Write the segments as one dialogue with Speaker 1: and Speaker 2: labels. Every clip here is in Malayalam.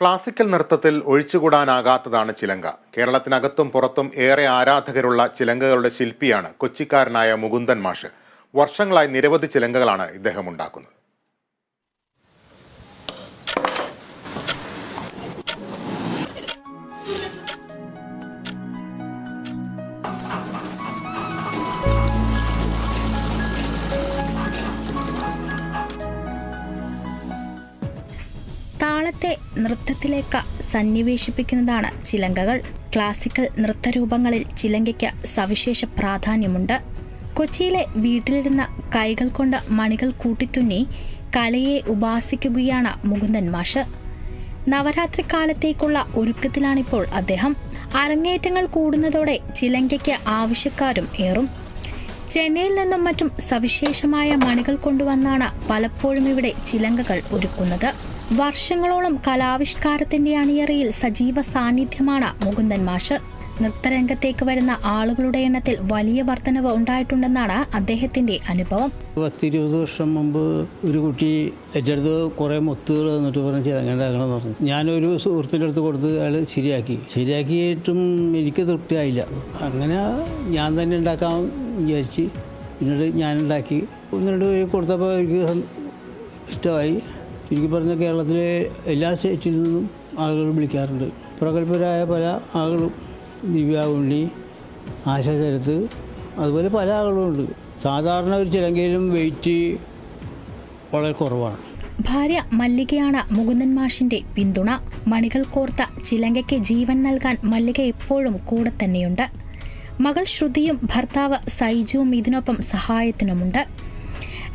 Speaker 1: ക്ലാസിക്കൽ നൃത്തത്തിൽ ഒഴിച്ചുകൂടാനാകാത്തതാണ് ചിലങ്ക. കേരളത്തിനകത്തും പുറത്തും ഏറെ ആരാധകരുള്ള ചിലങ്കകളുടെ ശില്പിയാണ് കൊച്ചിക്കാരനായ മുകുന്ദൻ മാഷ്. വർഷങ്ങളായി നിരവധി ചിലങ്കകളാണ് ഇദ്ദേഹം ഉണ്ടാക്കുന്നത്.
Speaker 2: താളത്തെ നൃത്തത്തിലേക്ക് സന്നിവേശിപ്പിക്കുന്നതാണ് ചിലങ്കകൾ. ക്ലാസിക്കൽ നൃത്തരൂപങ്ങളിൽ ചിലങ്കയ്ക്ക് സവിശേഷ പ്രാധാന്യമുണ്ട്. കൊച്ചിയിലെ വീട്ടിലിരുന്ന കൈകൾ കൊണ്ട് മണികൾ കൂട്ടിത്തുന്നി കലയെ ഉപാസിക്കുകയാണ് മുകുന്ദൻ മാഷ്. നവരാത്രി കാലത്തേക്കുള്ള ഒരുക്കത്തിലാണിപ്പോൾ അദ്ദേഹം. അരങ്ങേറ്റങ്ങൾ കൂടുന്നതോടെ ചിലങ്കയ്ക്ക് ആവശ്യക്കാരും ഏറും. ചെന്നൈയിൽ നിന്നും മറ്റും സവിശേഷമായ മണികൾ കൊണ്ടുവന്നാണ് പലപ്പോഴും ഇവിടെ ചിലങ്കകൾ ഒരുക്കുന്നത്. വർഷങ്ങളോളം കലാവിഷ്കാരത്തിന്റെ അണിയറയിൽ സജീവ സാന്നിധ്യമാണ് മുകുന്ദൻ മാഷ്. നൃത്തരംഗത്തേക്ക് വരുന്ന ആളുകളുടെ എണ്ണത്തിൽ വലിയ വർധനവ് ഉണ്ടായിട്ടുണ്ടെന്നാണ് അദ്ദേഹത്തിന്റെ അനുഭവം.
Speaker 3: പത്തിരുപത് വർഷം മുമ്പ് ഒരു കുട്ടി എന്റെ അടുത്ത് കുറേ മുത്തുകൾ തന്നിട്ട് പറഞ്ഞ് ചിലങ്ങണ്ടാക്കണമെന്ന് പറഞ്ഞു. ഞാനൊരു സുഹൃത്തിന്റെ അടുത്ത് കൊടുത്ത് അയാൾ ശരിയാക്കി. ശരിയാക്കിയിട്ടും എനിക്ക് തൃപ്തിയായില്ല. അങ്ങനെ ഞാൻ തന്നെ ഉണ്ടാക്കാൻ വിചാരിച്ച് പിന്നീട് ഞാനുണ്ടാക്കി. ഒന്ന് രണ്ട് പേര് കൊടുത്തപ്പോൾ എനിക്ക് ഇഷ്ടമായി. എനിക്ക് പറഞ്ഞ കേരളത്തിലെ എല്ലാ സ്റ്റേറ്റിൽ നിന്നും ആളുകൾ വിളിക്കാറുണ്ട്. പ്രഗത്ഭരായ പല ആളുകളും ദിവ്യ ഉണ്ണി ആശ ശരത്ത് അതുപോലെ പല ആളുകളുണ്ട് സാധാരണ ഒരു ചിലങ്കയിലും വെയിറ്റ് വളരെ കുറവാണ്.
Speaker 2: ഭാര്യ മല്ലികയാണ് മുകുന്ദൻ മാഷിന്റെ പിന്തുണ. മണികൾ കോർത്ത ചിലങ്കയ്ക്ക് ജീവൻ നൽകാൻ മല്ലിക എപ്പോഴും കൂടെ തന്നെയുണ്ട്. മകൾ ശ്രുതിയും ഭർത്താവ് സൈജുവും ഇതിനൊപ്പം സഹായത്തിനുമുണ്ട്.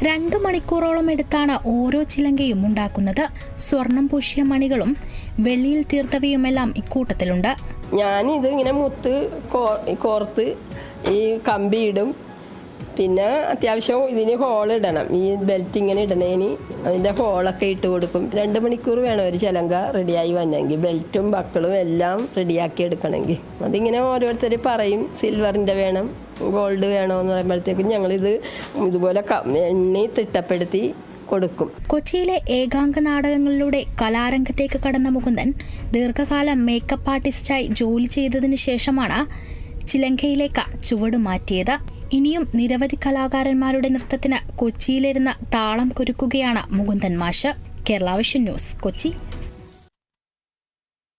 Speaker 2: രണ്ടു മണിക്കൂറോളം എടുത്താണ് ഓരോ ചിലങ്കയും ഉണ്ടാക്കുന്നത്. സ്വർണം പൂശിയ മണികളും വെള്ളിയിൽ തീർത്തവയുമെല്ലാം ഇക്കൂട്ടത്തിലുണ്ട്.
Speaker 4: ഞാനിത് ഇങ്ങനെ മുത്ത് കോർത്ത് ഈ കമ്പി ഇടും പിന്നെ അത്യാവശ്യം ഇതിന് ഹോൾ ഇടണം. ഈ ബെൽറ്റ് ഇങ്ങനെ ഇടണേന് അതിന്റെ ഹോളൊക്കെ ഇട്ട് കൊടുക്കും. രണ്ട് മണിക്കൂർ വേണം ഒരു ചിലങ്ക റെഡിയായി വന്നെങ്കിൽ. ബെൽറ്റും ബക്കളും എല്ലാം റെഡിയാക്കി എടുക്കണമെങ്കിൽ. അതിങ്ങനെ ഓരോരുത്തർ പറയും സിൽവറിന്റെ വേണം ഗോൾഡ് വേണമെന്ന് പറയുമ്പോഴത്തേക്കും ഞങ്ങളിത് ഇതുപോലെ എണ്ണി തിട്ടപ്പെടുത്തി കൊടുക്കും.
Speaker 2: കൊച്ചിയിലെ ഏകാംഗ നാടകങ്ങളിലൂടെ കലാരംഗത്തേക്ക് കടന്ന മുകുന്ദൻ ദീർഘകാലം മേക്കപ്പ് ആർട്ടിസ്റ്റായി ജോലി ചെയ്തതിന് ശേഷമാണ് ചിലങ്കയിലേക്ക് ചുവട് മാറ്റിയത്. ഇനിയും നിരവധി കലാകാരന്മാരുടെ നൃത്തത്തിന് കൊച്ചിയിലിരുന്ന് താളം കുരുക്കുകയാണ് മുകുന്ദൻ മാഷ്. കേരള ന്യൂസ് കൊച്ചി.